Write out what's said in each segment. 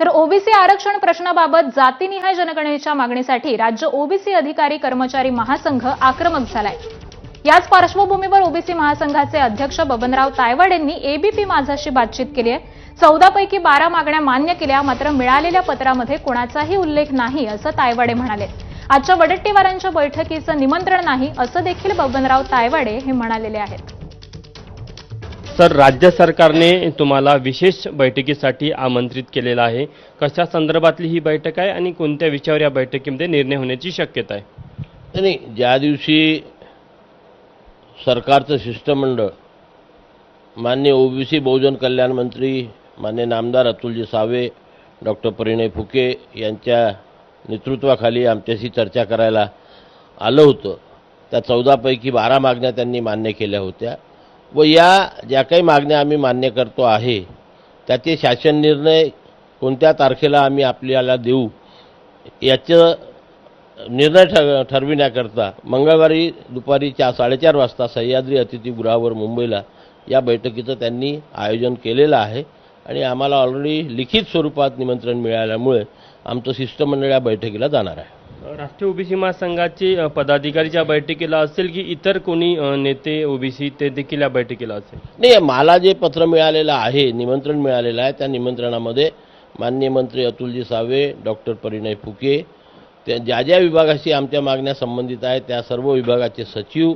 तर ओबीसी आरक्षण प्रश्नाबाबत जातीनिहाय जनगणनेच्या मागणीसाठी राज्य ओबीसी अधिकारी कर्मचारी महासंघ आक्रमक झालाय. याच पार्श्वभूमीवर ओबीसी महासंघाचे अध्यक्ष बबनराव तायवाड यांनी एबीपी माझाशी बातचीत केली आहे. चौदापैकी बारा मागण्या मान्य केल्या मात्र मिळालेल्या पत्रामध्ये कोणाचाही उल्लेख नाही असं तायवाडे म्हणाले. आजच्या वडट्टीवारांच्या बैठकीचं निमंत्रण नाही असं देखील बबनराव तायवाडे हे म्हणालेले आहेत. सर राज्य सरकारने तुम्हाला विशेष बैठकीसाठी आमंत्रित केलेलं आहे. कशा संदर्भातली ही बैठक आहे आणि कोणत्या विषयावर या बैठकीमध्ये निर्णय होण्याची शक्यता आहे? नाही ज्या दिवशी सरकारचं शिष्टमंडळ मान्य ओबीसी बहुजन कल्याण मंत्री मान्य नामदार अतुलजी सावे डॉक्टर परिणय फुके यांच्या नेतृत्वाखाली आमच्याशी चर्चा करायला आलं होतं. त्या चौदापैकी बारा मागण्या त्यांनी मान्य केल्या होत्या. व या ज्या काही मागण्या आम्ही मान्य करतो आहे त्याचे शासन निर्णय कोणत्या तारखेला आम्ही आपल्याला देऊ याचं निर्णय ठर ठरविण्याकरता मंगळवारी दुपारी चा साडेचार वाजता सह्याद्री अतिथीगृहावर मुंबईला या बैठकीचं त्यांनी आयोजन केलेलं आहे आणि आम्हाला ऑलरेडी लिखित स्वरूपात निमंत्रण मिळाल्यामुळे आमचं शिष्टमंडळ या बैठकीला जाणार आहे. राष्ट्रीय ओबीसी महासंघाचे पदाधिकारीच्या बैठकीला असेल की इतर कोणी नेते ओबीसी ते देखील या बैठकीला असेल? नाही मला जे पत्र मिळालेलं आहे निमंत्रण मिळालेलं आहे त्या निमंत्रणामध्ये माननीय मंत्री अतुलजी सावे डॉक्टर परिणय फुके त्या ज्या ज्या विभागाशी आमच्या मागण्या संबंधित आहेत त्या सर्व विभागाचे सचिव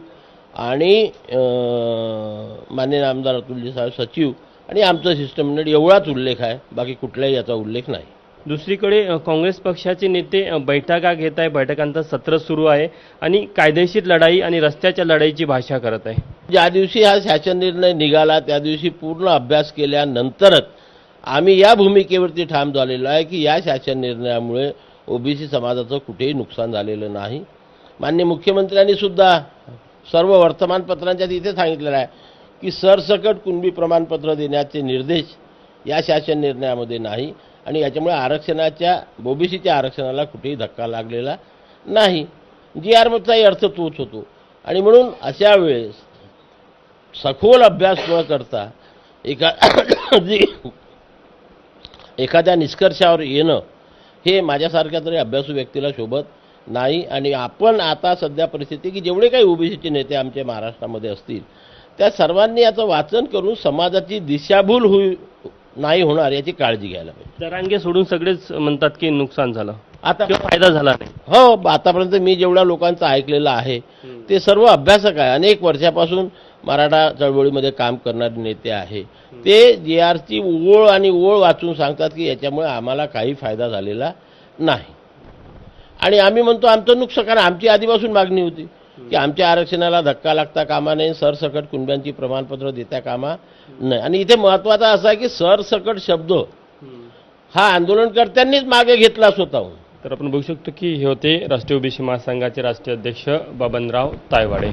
आणि मान्य माननीय आमदार अतुलजी सावे सचिव आणि आमचं शिष्टमंडळ एवढाच उल्लेख आहे बाकी कुठल्याही याचा उल्लेख नाही. दुसरीकडे काँग्रेस पक्षाचे नेते बैठका घेत आहे बैठकांचं सत्र सुरू आहे आणि कायदेशीर लढाई आणि रस्त्याच्या लढाईची भाषा करत आहे. ज्या दिवशी हा शासन निर्णय निघाला त्या दिवशी पूर्ण अभ्यास केल्यानंतरच आम्ही या भूमिकेवरती ठाम झालेलो आहे की या शासन निर्णयामुळे ओबीसी समाजाचं कुठेही नुकसान झालेलं नाही. मान्य मुख्यमंत्र्यांनी सुद्धा सर्व वर्तमानपत्रांच्या तिथे सांगितलेलं आहे की सरसकट कुणबी प्रमाणपत्र देण्याचे निर्देश या शासन निर्णयामध्ये नाही. आणि याच्यामुळे आरक्षणाच्या ओबीसीच्या आरक्षणाला कुठेही धक्का लागलेला नाही. जी आरमधचाही अर्थ तोच होतो. आणि म्हणून अशा वेळेस सखोल अभ्यास न करता एका जी एखाद्या निष्कर्षावर येणं हे माझ्यासारख्या तरी अभ्यासू व्यक्तीला शोभत नाही. आणि आपण आता सध्या परिस्थिती की जेवढे काही ओबीसीचे नेते आमच्या महाराष्ट्रामध्ये असतील त्या सर्वांनी याचं वाचन करून समाजाची दिशाभूल होईल नाही होणार याची काळजी घ्यायला पाहिजे. जरांगे सोडून सगळेच म्हणतात की नुकसान झालं. आता किंवा फायदा झाला नाही. हो आतापर्यंत मी जेवढ्या लोकांचं ऐकलेलं आहे ते सर्व अभ्यासक आहे. अनेक वर्षापासून मराठा चळवळीमध्ये काम करणारे नेते आहे. ते जी आरची ओळ आणि ओळ वाचून सांगतात की याच्यामुळे आम्हाला काही फायदा झालेला नाही. आणि आम्ही म्हणतो आमचं नुकसान कारण आमची आधीपासून मागणी होती. की आमच्या आरक्षणाला धक्का लागता कामा नाही सरसकट कुणब्यांची प्रमाणपत्र देता कामा नाही आणि इथे महत्त्वाचा असा आहे की सरसकट शब्द हा आंदोलनकर्त्यांनीच मागे घेतला स्वतःहून. तर आपण बघू शकतो की हे होते राष्ट्रीय ओबीसी महासंघाचे राष्ट्रीय अध्यक्ष बबनराव तायवाडे.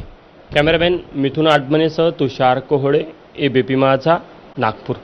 कॅमेरामॅन मिथुन आडमनेसह तुषार कोहळे पी माझा नागपूर.